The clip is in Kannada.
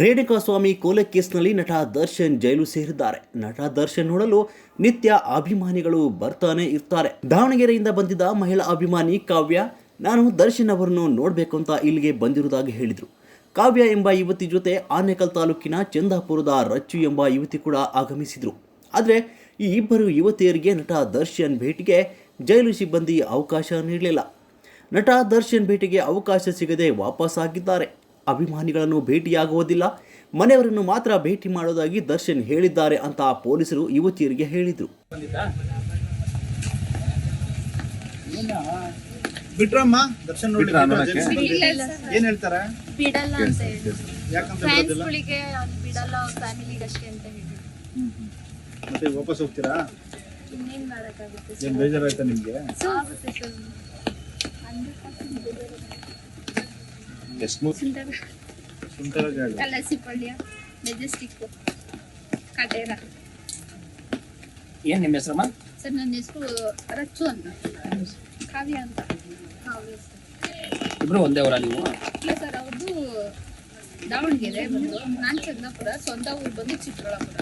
ರೇಣುಕಾಸ್ವಾಮಿ ಕೊಲೆ ಕೇಸ್ನಲ್ಲಿ ನಟ ದರ್ಶನ್ ಜೈಲು ಸೇರಿದ್ದಾರೆ. ನಟ ದರ್ಶನ್ ನೋಡಲು ನಿತ್ಯ ಅಭಿಮಾನಿಗಳು ಬರ್ತಾನೆ ಇರ್ತಾರೆ. ದಾವಣಗೆರೆಯಿಂದ ಬಂದಿದ್ದ ಮಹಿಳಾ ಅಭಿಮಾನಿ ಕಾವ್ಯ, ನಾನು ದರ್ಶನ್ ಅವರನ್ನು ನೋಡಬೇಕು ಅಂತ ಇಲ್ಲಿಗೆ ಬಂದಿರುವುದಾಗಿ ಹೇಳಿದರು. ಕಾವ್ಯ ಎಂಬ ಯುವತಿ ಜೊತೆ ಆನೇಕಲ್ ತಾಲೂಕಿನ ಚಂದಾಪುರದ ರಚ್ಚು ಎಂಬ ಯುವತಿ ಕೂಡ ಆಗಮಿಸಿದರು. ಆದರೆ ಈ ಇಬ್ಬರು ಯುವತಿಯರಿಗೆ ನಟ ದರ್ಶನ್ ಭೇಟಿಗೆ ಜೈಲು ಸಿಬ್ಬಂದಿ ಅವಕಾಶ ನೀಡಲಿಲ್ಲ. ನಟ ದರ್ಶನ್ ಭೇಟಿಗೆ ಅವಕಾಶ ಸಿಗದೆ ವಾಪಸ್ ಆಗಿದ್ದಾರೆ ಅಭಿಮಾನಿಗಳನ್ನು ಭೇಟಿಯಾಗುವುದಿಲ್ಲ. ಮನೆಯವರನ್ನು ಮಾತ್ರ ಭೇಟಿ ಮಾಡೋದಾಗಿ ದರ್ಶನ್ ಹೇಳಿದ್ದಾರೆ ಅಂತ ಪೊಲೀಸರು ಯುವತಿಯರಿಗೆ ಹೇಳಿದರು. ಬಿಟ್ರಮ್ಮ ದರ್ಶನ್. ಏನ್ ಹೇಳ್ತಾರೆ? ಬಿಡಲ್ಲ ಅಂತ ಹೇಳಿ ಯಾಕಂತ ಫ್ಯಾನ್ಸ್ ಬಿಡೋದಿಲ್ಲ ಗಳಿಗೆ ಅವ್ನು ಬಿಡಲ್ಲ ಅವ್ರ ಫ್ಯಾಮಿಲಿಗೆ ಅಷ್ಟೇ ಅಂತ ಹೇಳಿ ಮತ್ತೆ ವಾಪಸ್ ಹೋಗ್ತೀರಾ? ಇನ್ನೇನ್ ಮಾಡಕ್ಕಾಗುತ್ತೆ ಏನ್ ಬೇಜಾರಾಯ್ತಾ ನಿಮ್ಗೆ? ಆಗುತ್ತೆ ಸರ್. ಜಾಗ. ಕಲಸಿಪಳ್ಯ ಮೆಜೆಸ್ಟಿಕ್ ಕಟೇರ. ಏನ್ ನಿಮ್ಮ ಹೆಸರಮ್ಮ? ಸರ್ ನನ್ನ ಹೆಸರು ರಚ್ಚು ಅಂತ. ಕಾವ್ಯ ಅಂತ. ಕಾವ್ಯ ಇಬ್ರು ಒಂದೇ ನೀವು? ಇಲ್ಲ ಸರ್ ಅವ್ರದ್ದು ದಾವಣಗೆರೆ ಬಂದು ನಾನು ಚಂದಾಪುರ ಸ್ವಂತ ಊರು ಬಂದು ಚಿಕ್ಕಬಳ್ಳಾಪುರ